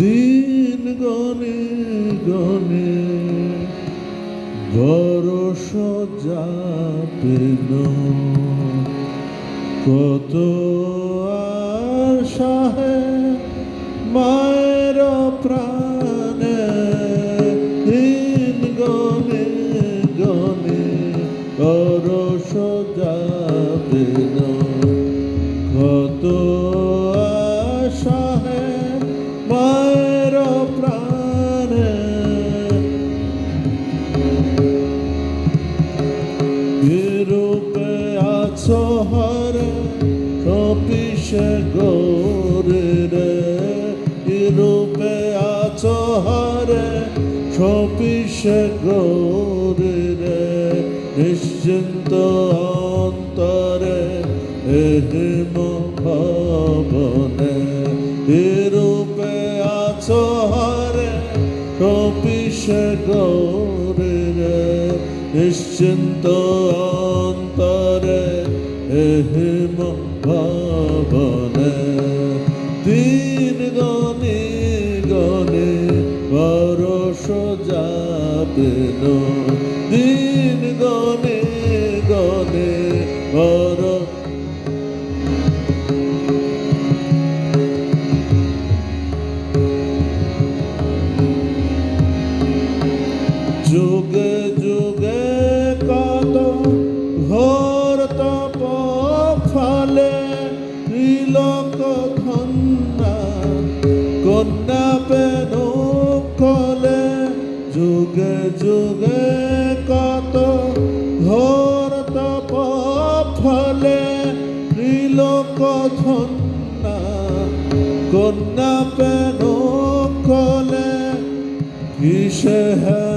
দিন গনে গনে বরস যাবে কত আশাহে মায়ের প্রাণে, দিন গনে গনে বরস যাবে না। কপিসে গোরে রে রূপে আছো হরে সপিসে গোরে রে, নিশ্চিন্ত অন্তরে এহিম ভবনে। রূপে আছো হরে কপিসে গোরে রে, নিশ্চিন্ত অন্তরে এহিম ভাবনে দিন গনে গনে বরস যাবেন দিন şehir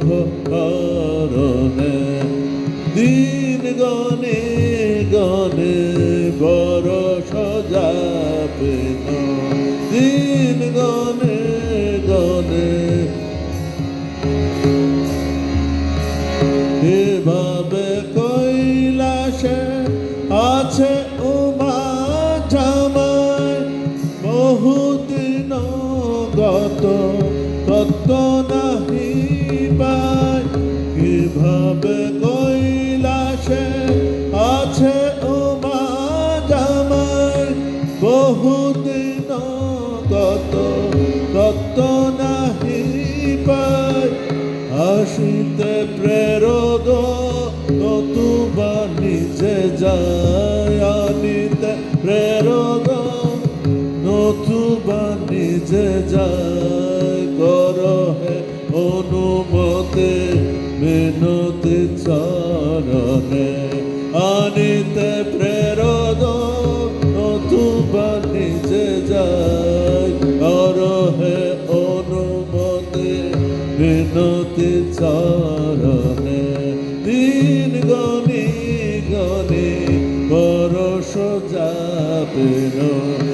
মুখ কারণে দিন গনে গনে বড় সজাবে দিন প্রেরদ নতুবা নিজে যায় আনিতে। নতুবা নিজে যায় কর হে অনুমতে মিনতি চরণে আনিতে। বিনতি চরণে দিন গনি গনি বরস যাবে দিন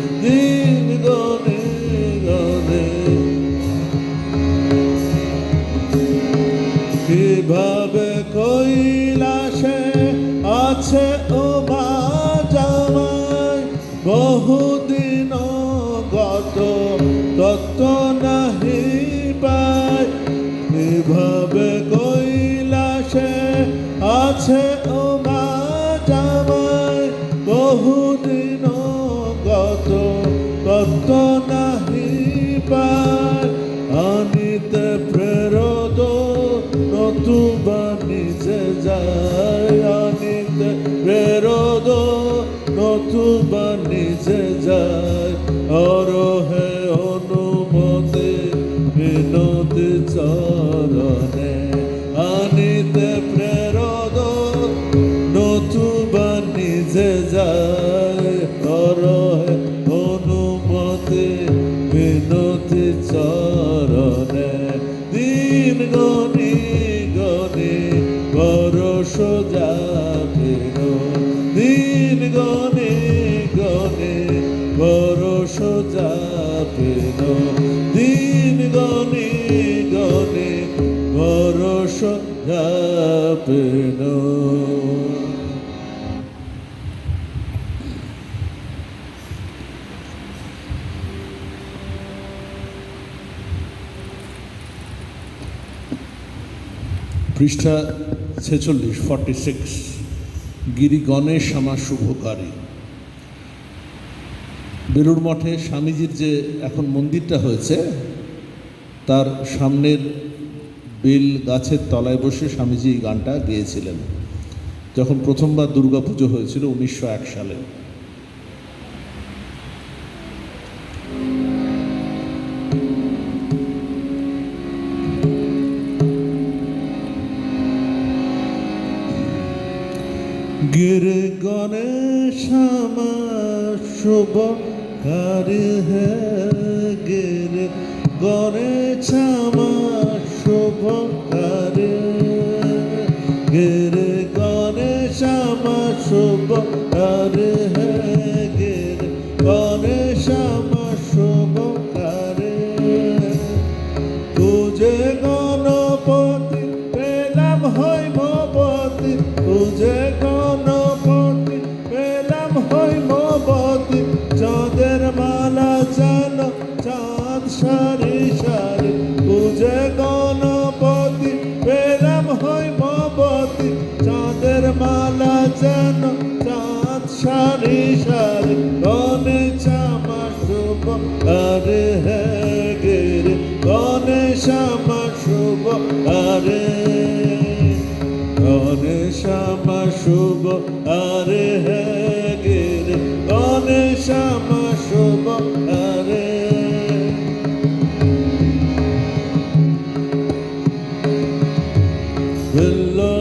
কীভাবে কৈলাসে আছে ও মা জামাই বহুদিন গত, তত্ত্ব নাহি পাই আনিতে প্রেরদ নতুবা নিজে যায়। আনিতে প্রেরদ নতুবা নিজে যায়। অরহে অনুমতে বিনতি চরণে চরণে দিন গনে গনে বরস যাবে দিন গনে গনে বরস যাবে দিন গনে গনে বরস যাবে পৃষ্ঠা ছেচল্লিশ ফর্টি সিক্স গিরি গণেশ আমার শুভকারী। বেলুর মঠে স্বামীজির যে এখন মন্দিরটা হয়েছে, তার সামনের বেল গাছের তলায় বসে স্বামীজি এই গানটা গেয়েছিলেন। যখন প্রথমবার দুর্গাপুজো হয়েছিল উনিশশো এক সালে। गिर गणेश शुभ कार्य है गिर गणेश शुभ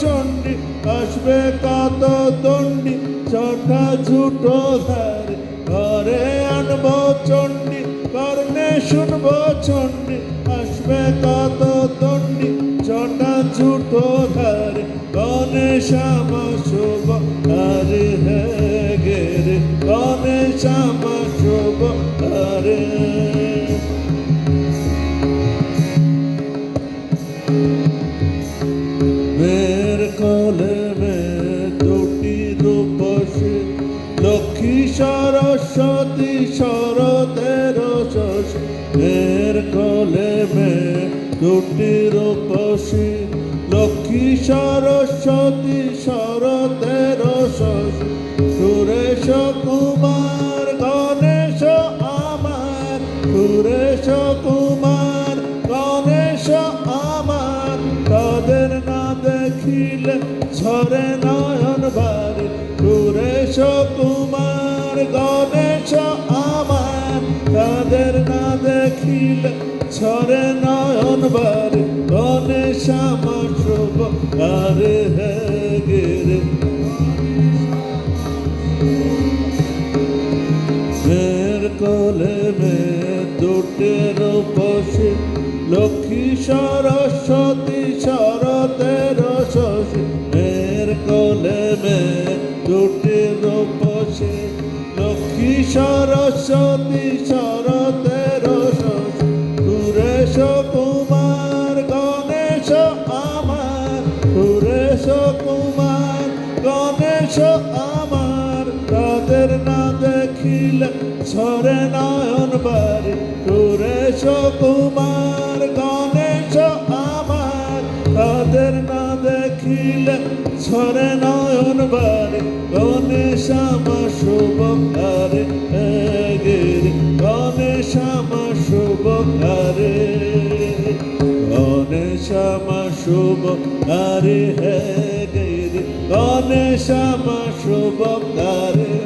চণ্ডী, আসবে কত দণ্ডী, ছটা ঝুটো ধার ঘরে আনব চণ্ডী, কর্ণে শুনব চণ্ডী, আসবে কত দণ্ডী, ছটা ঝুটো ধার গণেশ সরস্বতী শরতের সুরেশ কুমার, গণেশ আমার। সুরেশ কুমার, গণেশ আমার। তাদের না দেখিলে ঝরে নয়ন বাড়ি। সুরেশ কুমার, গণেশ আমার। তাদের না দেখিলে ঝরে নয়ন বাড়ি। গণেশ আমার শুভ আরে হে গিরে মের কোলে মে দুটের বসে লক্ষ্মী সরস্বতী শরতের শশী মের কোলে মে দুটের বসে লক্ষ্মী সরস্বতী শরতের ঝরে নয়ন বারে, সুরেশ কুমার, গণেশ আমার। তাদের না দেখিলে ঝরে নয়ন বারে, গণেশ আমার শুভকারে গণেশ আমার শুভকারে গণেশ আমার শুভকারে হে গণেশ আমার শুভকারে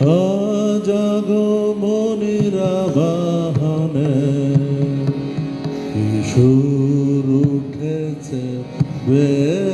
জাগ মনিরা বাহনে কিশোর উঠেছে বেশ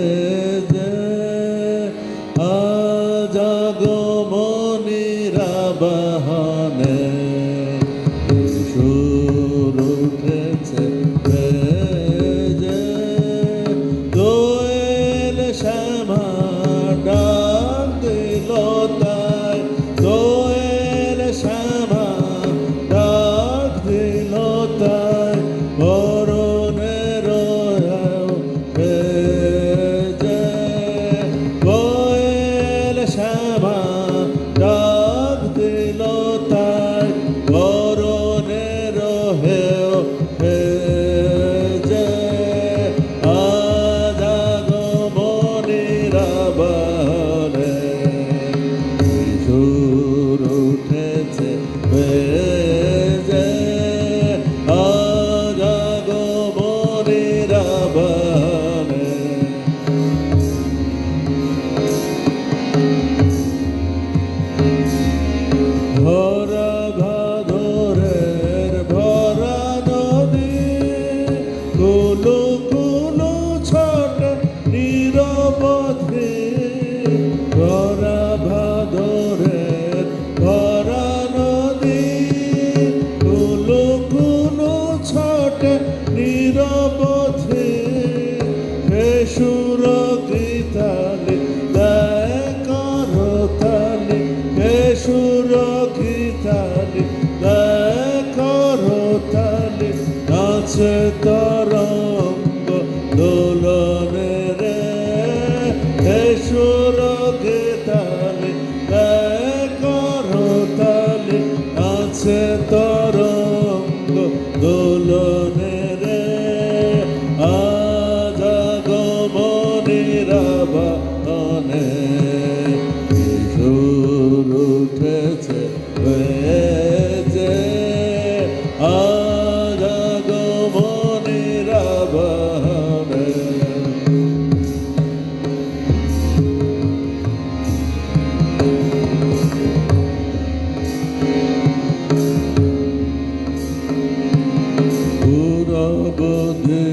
অবধে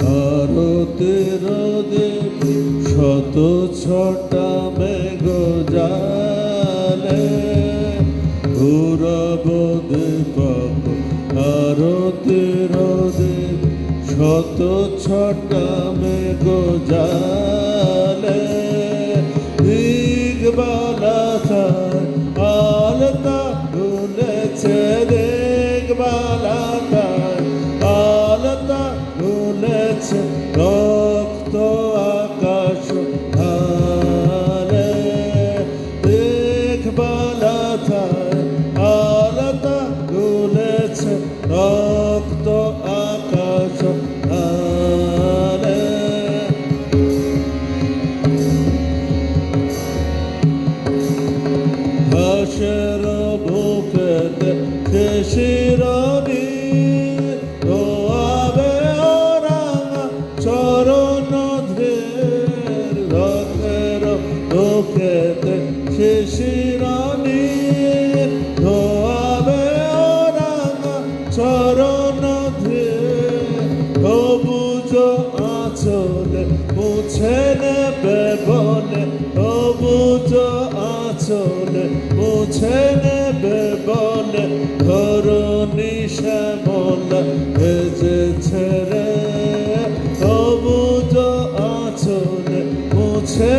তারতের দেবী শত ছটা মেঘ জালে ঘুরবধে পাব তারতের দেবী শত ছটা মেঘ জালে দিগবালা থাক আলতা ভুলেছে দেখবা Ichabod. মুছে নেবে বলে অবুজ আচলে মুছে নেবে বলে ধরণী শ্যামলা যে ছেড়ে। অবুজ আচলে মুছে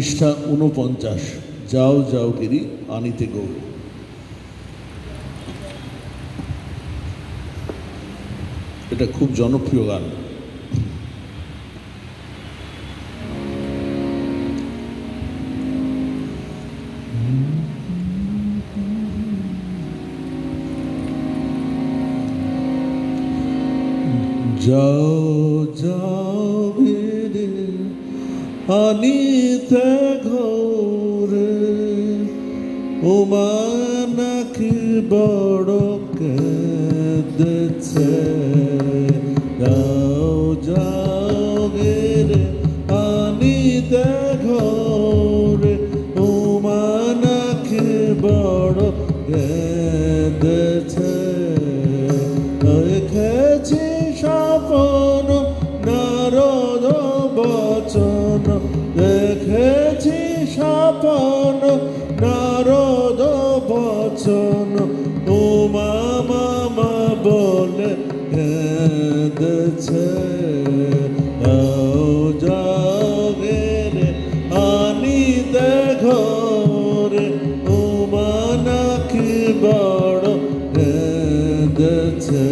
পৃষ্ঠা উনপঞ্চাশ যাও যাও গিরি আনিতে গৌর এটা খুব জনপ্রিয় গান। যাও যাও আনি ঘর গেছে জাগের আনি দেখো রে উমানা বড় কেঁদেছে।